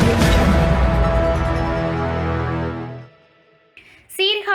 Audio.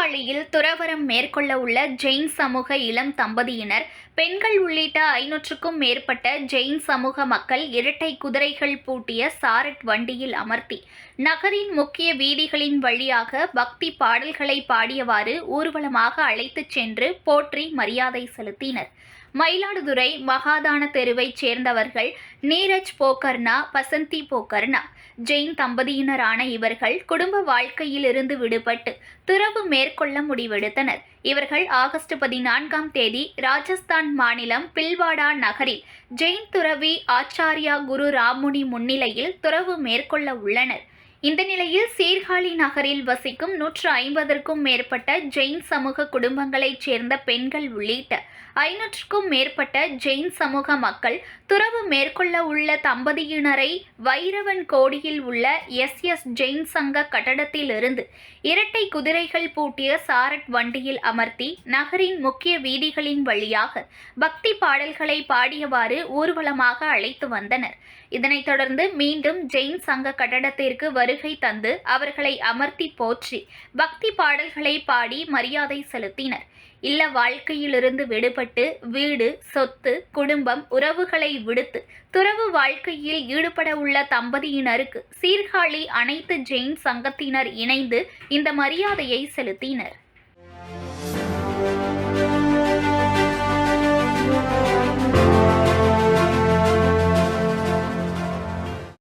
துறவரம் மேற்கொள்ள உள்ள ஜெயின் சமூக இளம் தம்பதியினர் பெண்கள் உள்ளிட்ட ஐநூற்றுக்கும் மேற்பட்ட ஜெயின் சமூக மக்கள் இரட்டை குதிரைகள் பூட்டிய சாரட் வண்டியில் அமர்த்தி நகரின் முக்கிய வீதிகளின் வழியாக பக்தி பாடல்களை பாடியவாறு ஊர்வலமாக அழைத்துச் சென்று போற்றி மரியாதை செலுத்தினர். மயிலாடுதுறை மகாதான தெருவைச் சேர்ந்தவர்கள் நீரஜ் போக்கர்னா பசந்தி போக்கர்னா ஜெயின் தம்பதியினரான இவர்கள் குடும்ப வாழ்க்கையில் இருந்து விடுபட்டு துறவு மேற்கொள்ள முடிவெடுத்தனர். இவர்கள் ஆகஸ்ட் பதினான்காம் தேதி ராஜஸ்தான் மாநிலம் பில்வாடா நகரில் ஜெயின் துறவி ஆச்சாரியா குரு ராமுனி முன்னிலையில் துறவு மேற்கொள்ள உள்ளனர். இந்த நிலையில் சீர்காழி நகரில் வசிக்கும் நூற்று ஐம்பதற்கும் மேற்பட்ட ஜெயின் சமூக குடும்பங்களைச் சேர்ந்த பெண்கள் உள்ளிட்ட ஐநூற்றுக்கும் மேற்பட்ட ஜெயின் சமூக மக்கள் துறவு மேற்கொள்ள உள்ள தம்பதியினரை வைரவன் கோடியில் உள்ள எஸ் எஸ் ஜெயின் சங்க கட்டடத்திலிருந்து இரட்டை குதிரைகள் பூட்டிய சாரட் வண்டியில் அமர்த்தி நகரின் முக்கிய வீதிகளின் வழியாக பக்தி பாடல்களை பாடியவாறு ஊர்வலமாக அழைத்து வந்தனர். இதனைத் தொடர்ந்து மீண்டும் ஜெயின் சங்க கட்டடத்திற்கு வருகை தந்து அவர்களை அமர்த்தி போற்றி பக்தி பாடல்களை பாடி மரியாதை செலுத்தினர். இல்ல வாழ்க்கையிலிருந்து விடுபட்டு வீடு சொத்து குடும்பம் உறவுகளை விடுத்து துறவு வாழ்க்கையில் ஈடுபட உள்ள தம்பதியினருக்கு சீர்காழி அனைத்து ஜெயின் சங்கத்தினர் இணைந்து இந்த மரியாதையை செலுத்தினர்.